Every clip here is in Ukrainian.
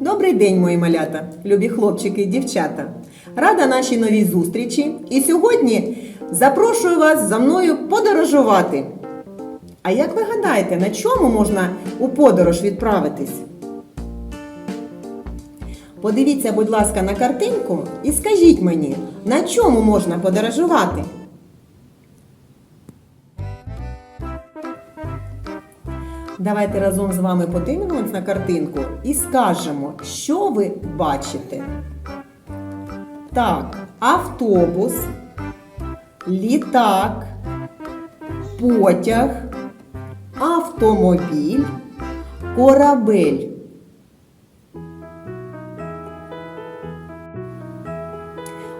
Добрий день, мої малята, любі хлопчики і дівчата. Рада нашій новій зустрічі. І сьогодні запрошую вас за мною подорожувати. А як ви гадаєте, на чому можна у подорож відправитись? Подивіться, будь ласка, на картинку і скажіть мені, на чому можна подорожувати? Давайте разом з вами подивимось на картинку і скажемо, що ви бачите. Так, автобус, літак, потяг, автомобіль, корабель.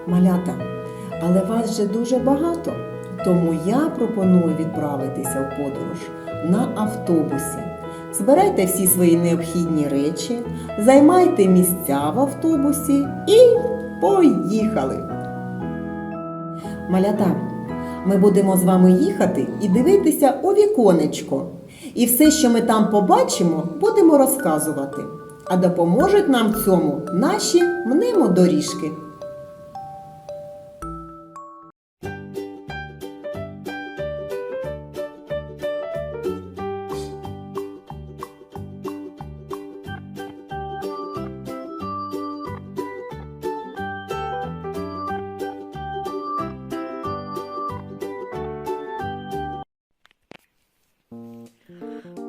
Малята, але вас вже дуже багато, тому я пропоную відправитися в подорож на автобусі. Збирайте всі свої необхідні речі, займайте місця в автобусі і поїхали! Малята, ми будемо з вами їхати і дивитися у віконечко. І все, що ми там побачимо, будемо розказувати. А допоможуть нам цьому наші мнемодоріжки.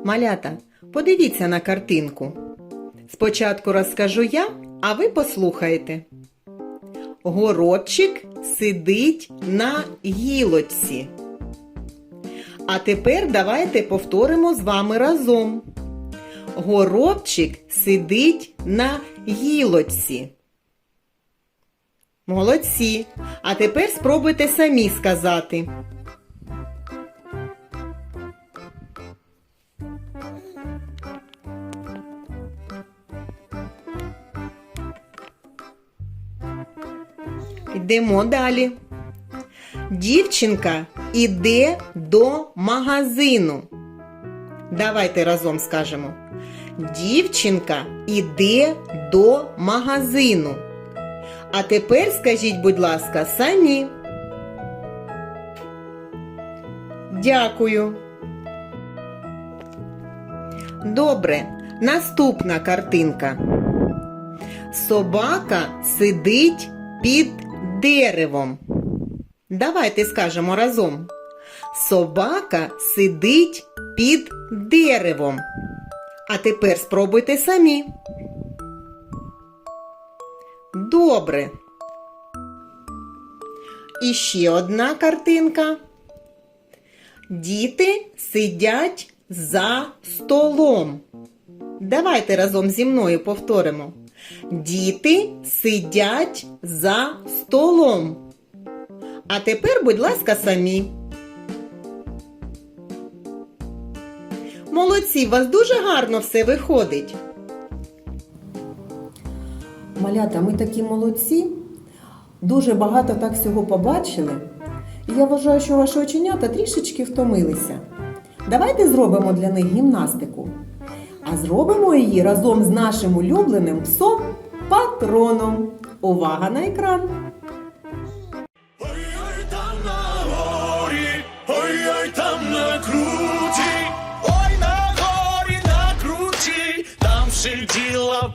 Малята, подивіться на картинку. Спочатку розкажу я, а ви послухаєте. Горобчик сидить на гілочці. А тепер давайте повторимо з вами разом. Горобчик сидить на гілочці. Молодці. А тепер спробуйте самі сказати. Йдемо далі. Дівчинка іде до магазину. Давайте разом скажемо. Дівчинка іде до магазину. А тепер скажіть, будь ласка, самі. Дякую. Добре, наступна картинка. Собака сидить під деревом. Давайте скажемо разом. Собака сидить під деревом. А тепер спробуйте самі. Добре. І ще одна картинка. Діти сидять за столом. Давайте разом зі мною повторимо. Діти сидять за столом. А тепер, будь ласка, самі. Молодці, у вас дуже гарно все виходить. Малята, ми такі молодці. Дуже багато так всього побачили. І я вважаю, що ваші оченята трішечки втомилися. Давайте зробимо для них гімнастику. А зробимо її разом з нашим улюбленим псом патроном. Увага на екран! Ой-ой там на горі, ой-ой там на круті, ой на горі на круті, там сиділа пара,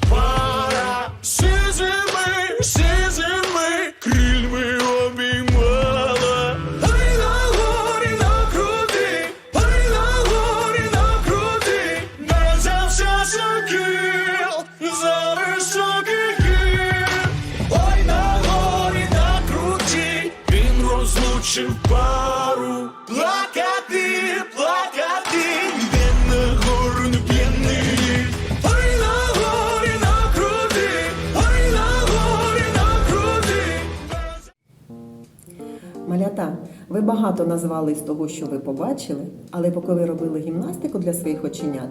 Малята, ви багато назвали з того, що ви побачили, але поки ви робили гімнастику для своїх оченят,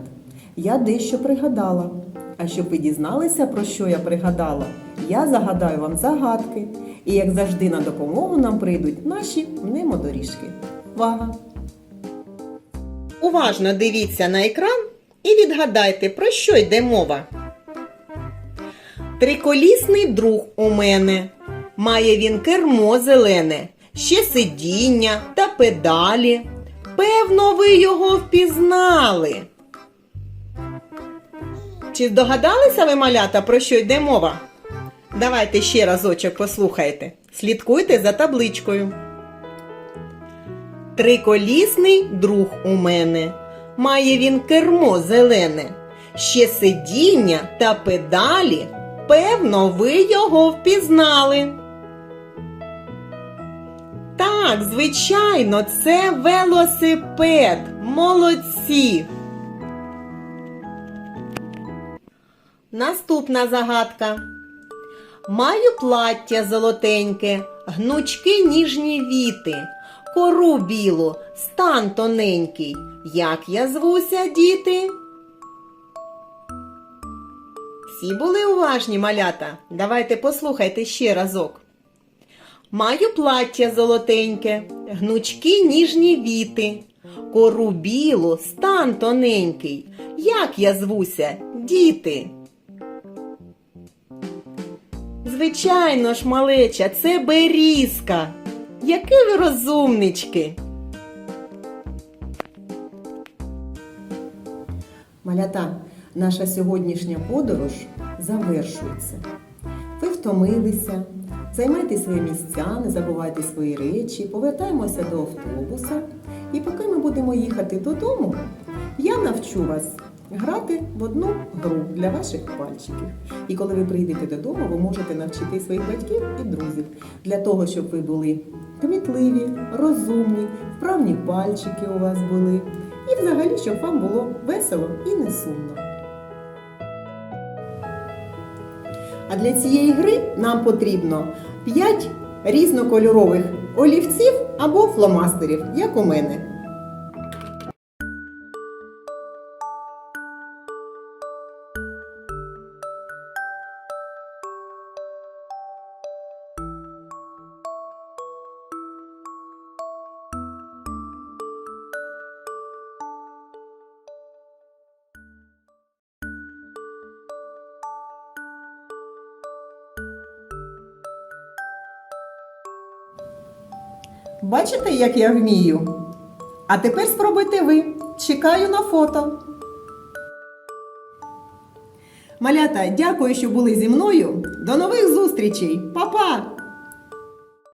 я дещо пригадала. А щоб ви дізналися, про що я пригадала, я загадаю вам загадки. І як завжди на допомогу нам прийдуть наші мнемодоріжки. Увага! Уважно дивіться на екран і відгадайте, про що йде мова. Триколісний друг у мене. Має він кермо зелене, ще сидіння та педалі. Певно, ви його впізнали. Чи здогадалися ви, малята, про що йде мова? Давайте ще разочок послухайте. Слідкуйте за табличкою. Триколісний друг у мене. Має він кермо зелене, ще сидіння та педалі. Певно, ви його впізнали. Так, звичайно, це велосипед. Молодці. Наступна загадка. Маю плаття золотеньке, гнучки ніжні віти, кору білу, стан тоненький. Як я звуся, діти? Всі були уважні малята. Давайте послухайте ще разок. Маю плаття золотеньке, гнучки ніжні віти, кору білу, стан тоненький. Як я звуся, діти? Звичайно ж, малеча, це берізка. Які ви розумнички. Малята, наша сьогоднішня подорож завершується. Ви втомилися, займайте свої місця, не забувайте свої речі, повертаємося до автобуса. І поки ми будемо їхати додому, я навчу вас грати в одну гру для ваших пальчиків. І коли ви прийдете додому, ви можете навчити своїх батьків і друзів для того, щоб ви були кмітливі, розумні, вправні пальчики у вас були. І взагалі, щоб вам було весело і не сумно. А для цієї гри нам потрібно 5 різнокольорових олівців або фломастерів, як у мене. Бачите, як я вмію? А тепер спробуйте ви. Чекаю на фото. Малята, дякую, що були зі мною. До нових зустрічей. Па-па!